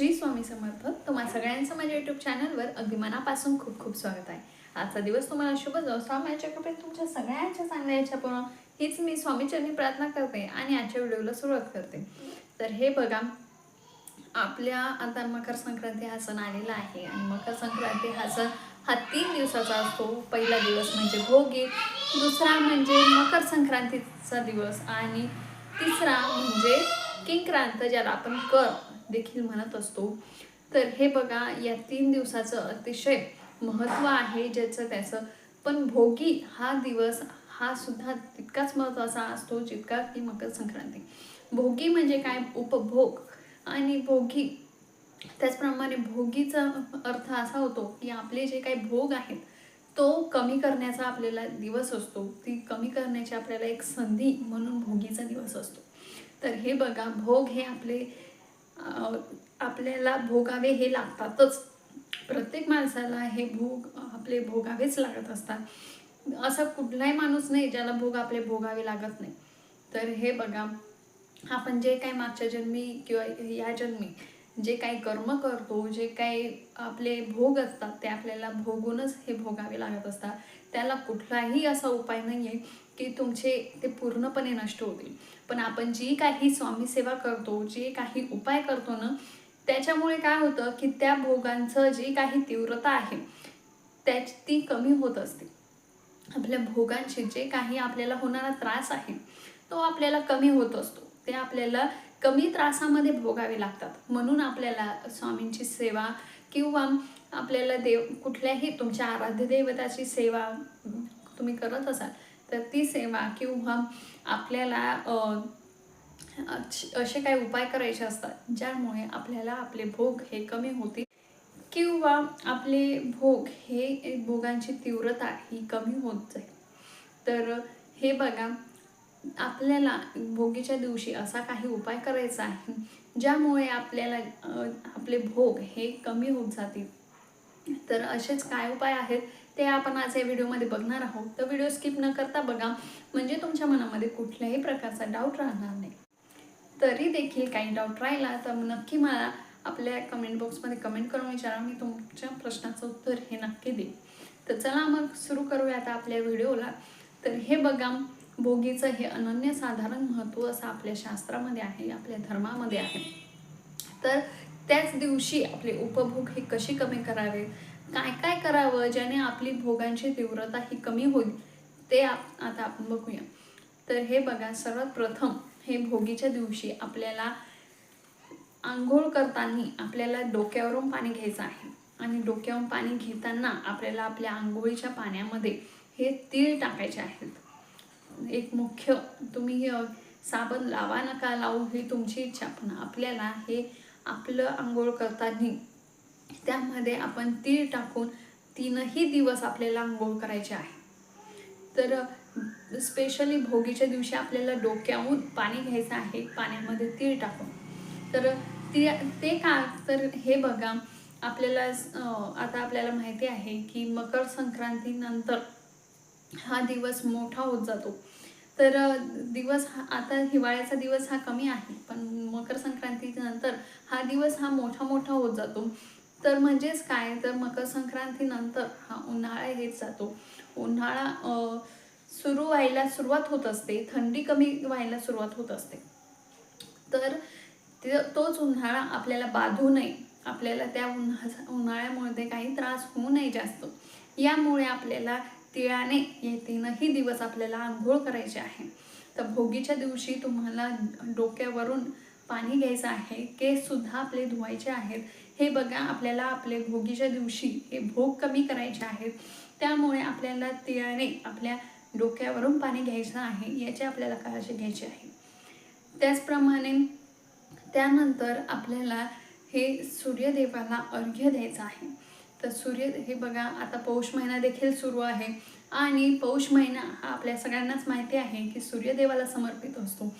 श्री स्वामी समर्थ. तुम्हा सगळ्यांचं माझ्या युट्यूब चॅनलवर अगदी मनापासून खूप खूप स्वागत आहे. आजचा दिवस तुम्हाला शुभ जाऊ स्वामीच्या कृपेत तुमच्या सगळ्यांच्या चांगल्या याच्या पूर्ण हीच मी स्वामीचरणी प्रार्थना करते आणि आजच्या व्हिडिओला सुरुवात करते. तर हे बघा आपल्या आता मकर संक्रांती हा सण आलेला आहे आणि मकर संक्रांती हा सण हा तीन दिवसाचा असतो. पहिला दिवस म्हणजे भोगी दुसरा म्हणजे मकर संक्रांतीचा दिवस आणि तिसरा म्हणजे किंक्रांत ज्याला आपण कर देखील म्हणत असतो. तर हे बघा या तीन दिवसाचं अतिशय महत्त्व आहे ज्याचं त्याचं पण भोगी हा दिवस हा सुद्धा तितकाच महत्त्वाचा असतो जितका की मकर संक्रांती. भोगी म्हणजे काय? उपभोग. आणि भोगी त्याचप्रमाणे भोगीचा अर्थ असा होतो की आपले जे काही भोग आहेत तो कमी करण्याचा आपल्याला दिवस असतो. ती कमी करण्याची आपल्याला एक संधी म्हणून भोगीचा दिवस असतो. तर हे बघा भोग हे आपले आपल्याला भोगावे हे लागतातच. प्रत्येक माणसाला हे भोग आपले भोगावेच लागत असतात. असा कुठलाही माणूस नाही ज्याला भोग आपले भोगावे लागत नाही. तर हे बघा आपण जे काही मागच्या जन्मी किंवा या जन्मी जे काही कर्म करतो जे काही आपले भोग असतात ते आपल्याला भोगूनच हे भोगावे लागत असतात. त्याला कुठलाही असा उपाय नाही आहे की तुमचे ते पूर्णपणे नष्ट होतील. पण आपण जी काही स्वामी सेवा करतो जे काही उपाय करतो ना त्याच्यामुळे काय होतं की त्या भोगांचं जी काही तीव्रता आहे त्या ती कमी होत असते. आपल्या भोगांचे जे काही आपल्याला होणारा त्रास आहे तो आपल्याला कमी होत असतो. ते आपल्याला कमी त्रासामध्ये भोगावे लागतात. म्हणून आपल्याला स्वामींची सेवा किंवा आपल्याला देव कुठल्याही तुमच्या आराध्य देवताची सेवा तुम्ही करत असाल तर ती सेवा किंवा आपल्याला असे काही उपाय करायचे असतात ज्यामुळे आपल्याला आपले भोग हे कमी होतील किंवा आपले भोग हे भोगांची तीव्रता ही कमी होत जाईल. तर हे बघा आपल्याला भोगीच्या दिवशी असा काही उपाय करायचा आहे ज्यामुळे आपल्याला आपले भोग हे कमी होत जातील. तर असेच काय उपाय आहेत ते आपण आज या व्हिडिओमध्ये बघणार आहोत. तर व्हिडिओ स्किप न करता बघा म्हणजे तुमच्या मनामध्ये कुठल्याही प्रकारचा डाऊट राहणार नाही. तरी देखील काही डाऊट राहिला तर नक्की मला आपल्या कमेंट बॉक्समध्ये कमेंट करून विचारा मी तुमच्या प्रश्नाचं उत्तर हे नक्की देईन. तर चला मग सुरू करूया आता आपल्या व्हिडिओला. तर हे बघा भोगीचं हे अनन्यसाधारण महत्त्व असं आपल्या शास्त्रामध्ये आहे आपल्या धर्मामध्ये आहे. तर त्याच दिवशी आपले उपभोग हे कसे कमी करावे? काय काय करावं ज्याने आपली भोगांची तीव्रता ही कमी होईल? ते आप आता आपण बघूया. तर हे बघा सर्वात प्रथम हे भोगीच्या दिवशी आपल्याला आंघोळ करताना आपल्याला डोक्यावरून पाणी घ्यायचं आहे. आणि डोक्यावरून पाणी घेताना आपल्याला आपल्या आंघोळीच्या पाण्यामध्ये हे तीळ टाकायचे आहेत. एक मुख्य तुम्ही साबण लावा नका लावू ही तुमची इच्छा. पण आपल्याला हे आपलं आंघोळ करताना त्यामध्ये आपण तीळ टाकून तीनही दिवस आपल्याला आंघोळ करायचे आहे. तर स्पेशली भोगीच्या दिवशी आपल्याला डोक्याहून पाणी घ्यायचं आहे पाण्यामध्ये तीळ टाकून. तर ती ते का तर हे बघा आपल्याला आता आपल्याला माहिती आहे की मकर संक्रांतीनंतर हा दिवस मोठा होत जातो. तर दिवस हा आता हिवाळ्याचा दिवस हा कमी आहे. पण मकर संक्रांतीनंतर हा दिवस हा मोठा मोठा होत जातो. तर म्हणजेच काय? तर मकर संक्रांतीनंतर हा उन्हाळा येत जातो. उन्हाळा सुरू व्हायला सुरुवात होत असते. थंडी कमी व्हायला सुरुवात होत असते. तर ते- तोच उन्हाळा आपल्याला बाधू नये. आपल्याला त्या उन्हा उन्हाळ्यामुळे काही त्रास होऊ नये जास्त. यामुळे आपल्याला तिळाने हे तीनही दिवस आपल्याला आंघोळ करायचे आहे. तर भोगीच्या दिवशी तुम्हाला डोक्यावरून पाणी घ्यायचं आहे केससुद्धा आपले धुवायचे आहेत. हे बघा आपल्याला आपले भोगीच्या दिवशी हे भोग कमी करायचे आहेत. त्यामुळे आपल्याला तिळाने आपल्या डोक्यावरून पाणी घ्यायचं आहे याची आपल्याला काळजी घ्यायची आहे. त्याचप्रमाणे त्यानंतर आपल्याला हे सूर्यदेवाला अर्घ्य द्यायचं आहे. तर सूर्य हे बघा आता पौष महिना देखील सुरू आहे. आणि पौष महिना हा आपल्या सगळ्यांनाच माहिती आहे की सूर्यदेवाला समर्पित असतो.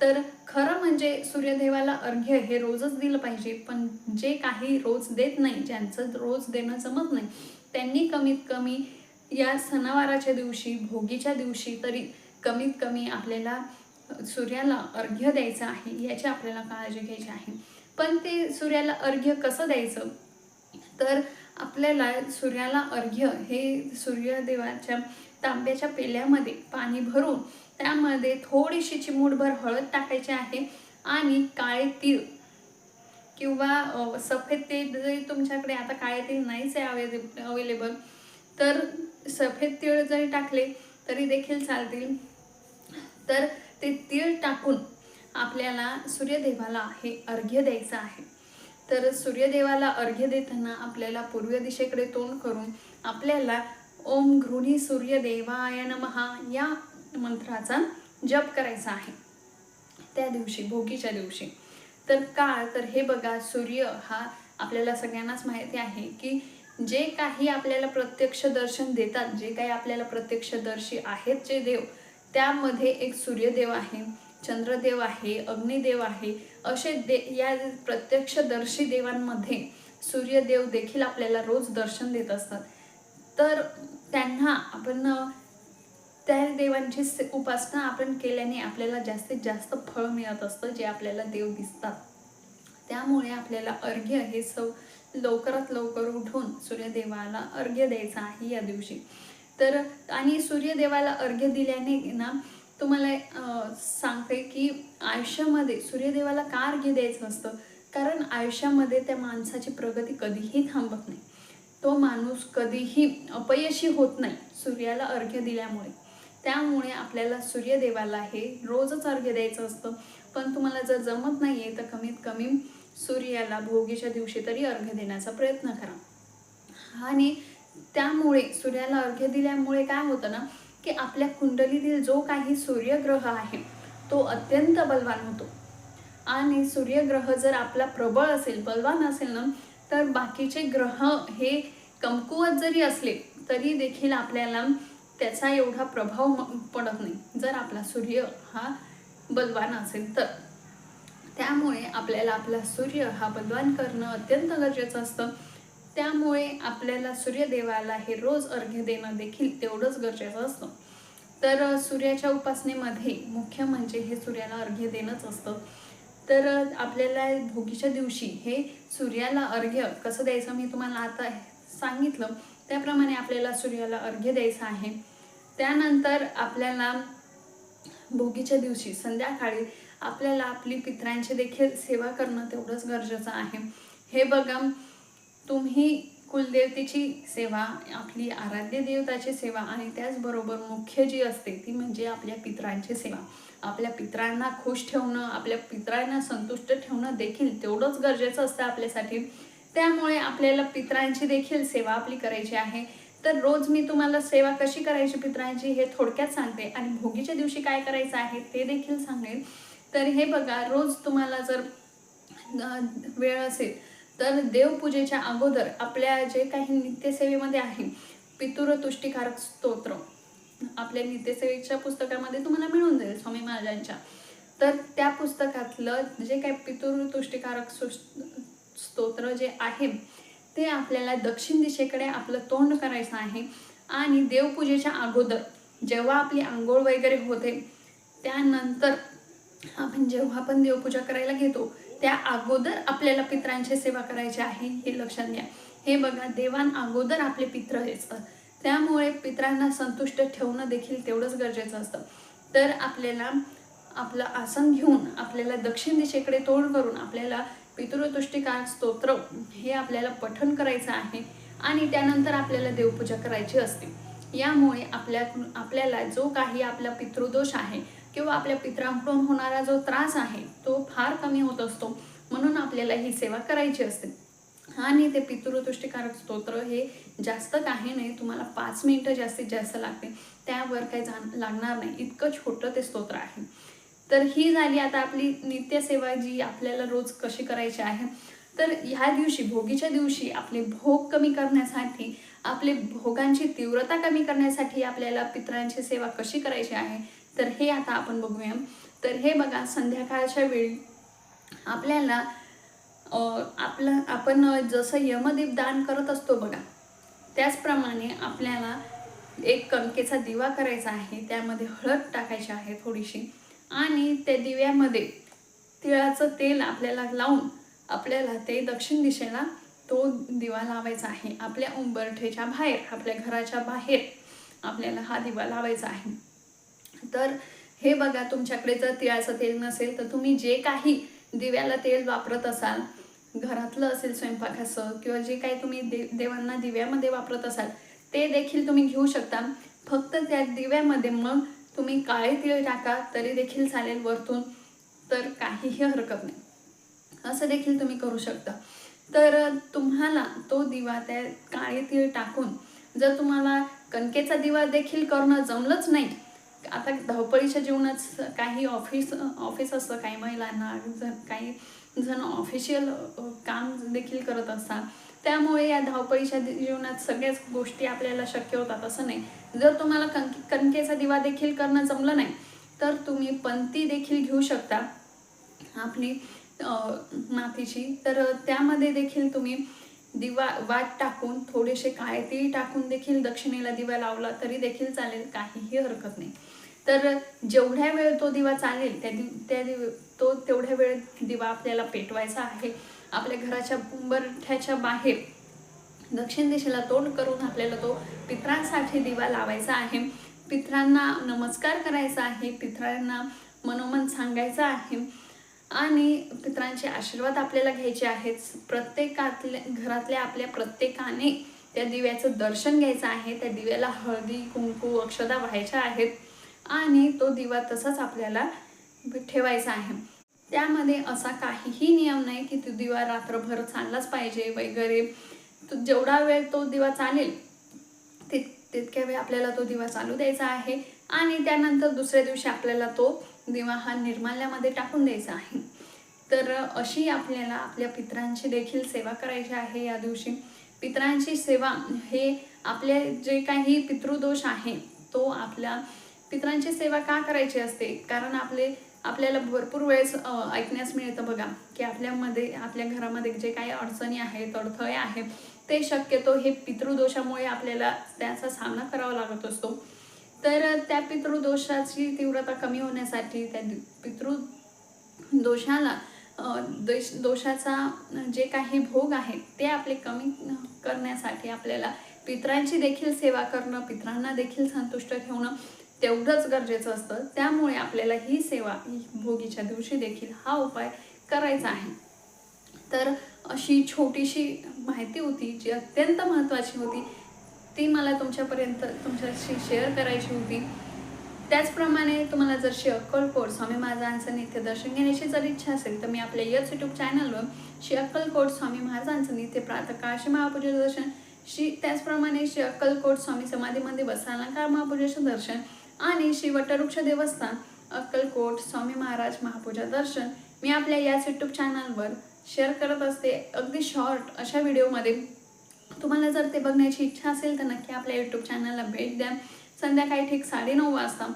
तर खरं म्हणजे सूर्यदेवाला अर्घ्य हे रोजच दिलं पाहिजे पण जे काही रोज देत नाही ज्यांचं रोज देणं जमत नाही त्यांनी कमीत कमी या सणावाराच्या दिवशी भोगीच्या दिवशी तरी कमीत कमी आपल्याला सूर्याला अर्घ्य द्यायचं आहे याची आपल्याला काळजी घ्यायची आहे. पण ते सूर्याला अर्घ्य कसं द्यायचं? तर आपल्याला सूर्याला अर्घ्य हे सूर्यदेवाच्या तांब्याच्या पेल्यामध्ये पाणी भरून त्यामध्ये थोडीशी चिमूटभर हळद टाकायची आहे आणि काळे तीळ किंवा सफेद तीळ जरी तुमच्याकडे आता काळे तीळ नाहीच आहे अवेले अवेलेबल तर सफेद तीळ जरी टाकले तरी देखील चालतील. तर ते तीळ टाकून आपल्याला सूर्यदेवाला हे अर्घ्य द्यायचं आहे. तर सूर्यदेवाला अर्घ्य देताना आपल्याला पूर्व दिशेकडे तोंड करून आपल्याला ओम घृणी सूर्यदेवाय नमहा या मंत्राचा जप करायचा आहे. त्या दिवशी भोगीच्या दिवशी. तर का तर हे बघा सूर्य हा आपल्याला सगळ्यांनाच माहिती आहे की जे काही आपल्याला प्रत्यक्ष दर्शन देतात जे काही आपल्याला प्रत्यक्षदर्शी आहेत जे देव त्यामध्ये एक सूर्यदेव आहे चंद्रदेव आहे अग्निदेव आहे असे दे या प्रत्यक्षदर्शी देवांमध्ये सूर्यदेव देखील आपल्याला रोज दर्शन देत असतात. तर त्यांना आपण त्या देवांची उपासना आपण केल्याने आपल्याला जास्तीत जास्त फळ मिळत असतं जे आपल्याला देव दिसतात. त्यामुळे आपल्याला अर्घ्य हे सव लवकरात लवकर उठून सूर्यदेवाला अर्घ्य द्यायचं आहे या दिवशी. तर आणि सूर्यदेवाला अर्घ्य दिल्याने ना तुम्हाला सांगते की आयुष्यामध्ये सूर्यदेवाला का अर्घ्य द्यायचं असतं कारण आयुष्यामध्ये त्या माणसाची प्रगती कधीही थांबत नाही. तो माणूस कधीही अपयशी होत नाही सूर्याला अर्घ्य दिल्यामुळे. त्यामुळे आपल्याला सूर्यदेवाला हे रोजच अर्घ्य द्यायचं असतं. पण तुम्हाला जर जमत नाही आहे तर कमीत कमी सूर्याला भोगीच्या दिवशी तरी अर्घ्य देण्याचा प्रयत्न करा. आणि त्यामुळे सूर्याला अर्घ्य दिल्यामुळे काय होतं ना की आपल्या कुंडलीतील जो काही सूर्यग्रह आहे तो अत्यंत बलवान होतो. आणि सूर्यग्रह जर आपला प्रबळ असेल बलवान असेल ना तर बाकीचे ग्रह हे कमकुवत जरी असले तरी देखील आपल्याला त्याचा एवढा प्रभाव पडत नाही जर आपला सूर्य हा बलवान असेल तर. त्यामुळे आपल्याला आपला सूर्य हा बलवान करणं अत्यंत गरजेचं असतं. त्यामुळे आपल्याला सूर्यदेवाला हे रोज अर्घ्य देणं देखील तेवढंच गरजेचं असतं. तर सूर्याच्या उपासनेमध्ये मुख्य म्हणजे हे सूर्याला अर्घ्य देणंच असतं. तर आपल्याला भोगीच्या दिवशी हे सूर्याला अर्घ्य कसं द्यायचं मी तुम्हाला आता सांगितलं. त्याप्रमाणे आपल्याला सूर्याला अर्घ्य द्यायचं आहे. त्यानंतर आपल्याला भोगीच्या दिवशी संध्याकाळी आपल्याला आपली पित्रांची देखील सेवा करणं तेवढंच गरजेचं आहे. हे बघा तुम्ही कुलदेवतेची सेवा आपली आराध्य देवताची सेवा आणि त्याचबरोबर मुख्य जी असते ती म्हणजे आपल्या पितरांची सेवा. आपल्या पितरांना खुश ठेवणं आपल्या पितरांना संतुष्ट ठेवणं देखील तेवढंच गरजेचं असतं आपल्यासाठी. त्यामुळे आपल्याला पितरांची देखील सेवा आपली करायची आहे. तर रोज मी तुम्हाला सेवा कशी करायची पितरांची हे थोडक्यात सांगते आणि भोगीच्या दिवशी काय करायचं आहे ते देखील सांगेन. तर हे बघा रोज तुम्हाला जर वेळ असेल तर देवपूजेच्या अगोदर आपल्या जे काही नित्यसेवेमध्ये आहे पितुर तुष्टिकारक स्तोत्र आपल्या नित्यसेवेच्या पुस्तकामध्ये तुम्हाला मिळून जाईल स्वामी महाराजांच्या. तर त्या पुस्तकातलं जे काही पितुर तुष्टिकारक स्तोत्र जे आहे ते आपल्याला दक्षिण दिशेकडे आपलं तोंड करायचं आहे. आणि देवपूजेच्या अगोदर जेव्हा आपली आंघोळ वगैरे होते त्यानंतर आपण जेव्हा आपण देवपूजा करायला घेतो त्या अगोदर आपल्याला पित्रांची सेवा करायची आहे हे लक्षात घ्या. हे बघा देवान अगोदर आपले पित्र असतात त्यामुळे पित्रांना संतुष्ट ठेवणं देखील तेवढंच गरजेचं असतं. तर आपल्याला आपलं आसन घेऊन आपल्याला दक्षिण दिशेकडे तोंड करून आपल्याला पितृतुष्टिकार स्तोत्र हे आपल्याला पठण करायचं आहे आणि त्यानंतर आपल्याला देवपूजा करायची असते. यामुळे आपल्या आपल्याला जो काही आपला पितृदोष आहे किंवा आपल्या पित्रांकडून होणारा जो त्रास आहे तो फार कमी होत असतो. म्हणून आपल्याला ही सेवा करायची असते. आणि ते पितृतुष्टीकारक स्तोत्र हे जास्त काही नाही तुम्हाला पाच मिनटं जास्तीत जास्त लागते. त्यावर काही जाण लागणार नाही. इतकं छोटं ते स्तोत्र आहे. तर ही झाली आता आपली नित्यसेवा जी आपल्याला रोज कशी करायची आहे. तर ह्या दिवशी भोगीच्या दिवशी आपले भोग कमी करण्यासाठी आपले भोगांची तीव्रता कमी करण्यासाठी आपल्याला पितरांची सेवा कशी करायची आहे तर हे आता आपण बघूया. तर हे बघा संध्याकाळच्या वेळी आपल्याला आपलं आपण जसं यमदीप दान करत असतो बघा त्याचप्रमाणे आपल्याला एक कणकेचा दिवा करायचा आहे त्यामध्ये हळद टाकायची आहे थोडीशी आणि त्या दिव्यामध्ये तिळाचं तेल आपल्याला लावून आपल्याला ते दक्षिण दिशेला तो दिवा लावायचा आहे. आपल्या उंबरठेच्या बाहेर आपल्या घराच्या बाहेर आपल्याला हा दिवा लावायचा आहे. तर हे बघा तुमच्याकडे जर तिळाचं तेल नसेल तर तुम्ही जे काही दिव्याला तेल वापरत असाल घरातलं असेल स्वयंपाकाचं किंवा जे काही तुम्ही दे देवांना दिव्यामध्ये वापरत असाल ते देखील तुम्ही घेऊ शकता. फक्त त्या दिव्यामध्ये मग तुम्ही काळे तीळ टाका तरी देखील चालेल वरतून तर काहीही हरकत नाही. असं देखील तुम्ही करू शकता. तर तुम्हाला तो दिवा त्या काळे तीळ टाकून जर तुम्हाला कणकेचा दिवा देखील करणं जमलंच नाही आता धावपळीच्या जीवनात काही ऑफिस ऑफिस असतं काही महिलांना जर काही जण ऑफिशियल काम देखील करत असतात. त्यामुळे या धावपळीच्या जीवनात सगळ्याच गोष्टी आपल्याला शक्य होतात असं नाही. जर तुम्हाला कणके कणकेचा दिवा देखील करणं जमलं नाही तर तुम्ही पंती देखील घेऊ शकता. आपली मातीची. तर त्यामध्ये देखील तुम्ही दिवा वाट टाकून थोडेसे काळे तीळ टाकून देखील दक्षिणेला दिवा लावला तरी देखील चालेल. काहीही हरकत नाही. तर जेवढ्या वेळ तो दिवा चालेल त्या दि त्या दिव तो तेवढ्या वेळ दिवा आपल्याला पेटवायचा आहे. आपल्या घराच्या उंबरठ्याच्या बाहेर दक्षिण दिशेला तोंड करून आपल्याला तो पित्रांसाठी दिवा लावायचा आहे. पित्रांना नमस्कार करायचा आहे पित्रांना मनोमन सांगायचं आहे आणि पित्रांचे आशीर्वाद आपल्याला घ्यायचे आहेत. प्रत्येकातल्या घरातल्या आपल्या प्रत्येकाने त्या दिव्याचं दर्शन घ्यायचं आहे. त्या दिव्याला हळदी कुंकू अक्षदा व्हायच्या आहेत. आणि तो दिवा तसाच आपल्याला ठेवायचा आहे. त्यामध्ये असा काहीही नियम नाही की तो दिवा रात्रभर चाललाच पाहिजे वगैरे. तो जेवढा वेळ तो दिवा चालेल तित तितक्या वेळ आपल्याला तो दिवा चालू द्यायचा आहे. आणि त्यानंतर दुसऱ्या दिवशी आपल्याला तो दिवा हा निर्माल्यामध्ये टाकून द्यायचा आहे. तर अशी आपल्याला आपल्या पितरांची देखील सेवा करायची आहे या दिवशी. पितरांची सेवा हे आपले जे काही पितृदोष आहे तो आपल्या पितरांची सेवा का करायची असते? कारण आपले आपल्याला भरपूर वेळेस ऐकण्यास मिळतं बघा की आपल्यामध्ये आपल्या घरामध्ये जे काही अडचणी आहेत अडथळे आहेत ते शक्यतो हे पितृदोषामुळे आपल्याला त्याचा सामना करावा लागत असतो. तर त्या पितृदोषाची तीव्रता कमी होण्यासाठी त्या पितृ दोषाला देश दोषाचा जे काही भोग आहे ते आपले कमी करण्यासाठी आपल्याला पितरांची देखील सेवा करणं पितरांना देखील संतुष्ट ठेवणं तेवढंच गरजेचं असतं. त्यामुळे आपल्याला ही सेवा भोगीच्या दिवशी देखील हा उपाय करायचा आहे. तर अशी छोटीशी माहिती होती जी अत्यंत महत्त्वाची होती ती मला तुमच्यापर्यंत तुमच्याशी शेअर करायची होती. त्याचप्रमाणे तुम्हाला जर श्री अक्कलकोट स्वामी महाराजांचं नित्य दर्शन घेण्याची जर इच्छा असेल तर मी आपल्या याच यूट्यूब चॅनलवर श्री अक्कलकोट स्वामी महाराजांचं नित्य प्रातकाळशी महापूजेचं दर्शन श्री त्याचप्रमाणे श्री अक्कलकोट स्वामी समाधीमध्ये काळ महापूजेचं दर्शन आणि श्री वटवृक्ष देवस्थान अक्कलकोट स्वामी महाराज महापूजा दर्शन मी आपल्या याच यूट्यूब चॅनलवर शेअर करत असते. अगदी शॉर्ट अशा व्हिडिओमध्ये तुम्हाला जर ते बघण्याची इच्छा असेल तर नक्की आपल्या यूट्यूब चॅनलला भेट द्या. संध्याकाळी ठीक साडेनऊ वाजता.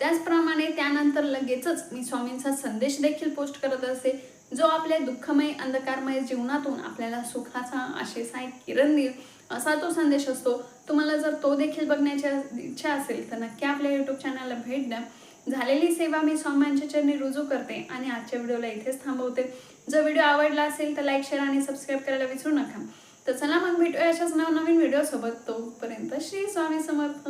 त्याचप्रमाणे त्यानंतर लगेचच मी स्वामींचा संदेश देखील पोस्ट करत असते. जो आपल्या दुःखमय अंधकारमय जीवनातून आपल्याला सुखाचा आशेचा एक किरण देईल. असा तो संदेश असतो. तुम्हाला जर तो देखील बघण्याची इच्छा असेल तर नक्की आपल्या यूट्यूब चॅनलला भेट द्या. झालेली सेवा मी स्वामींच्या चरणी रुजू करते आणि आजच्या व्हिडिओला इथेच थांबवते. जर व्हिडिओ आवडला असेल तर लाईक शेअर आणि सबस्क्राईब करायला विसरू नका. तर चला मग भेटूया अशाच नवनवीन व्हिडिओ सोबत तोपर्यंत श्री स्वामी समर्थ.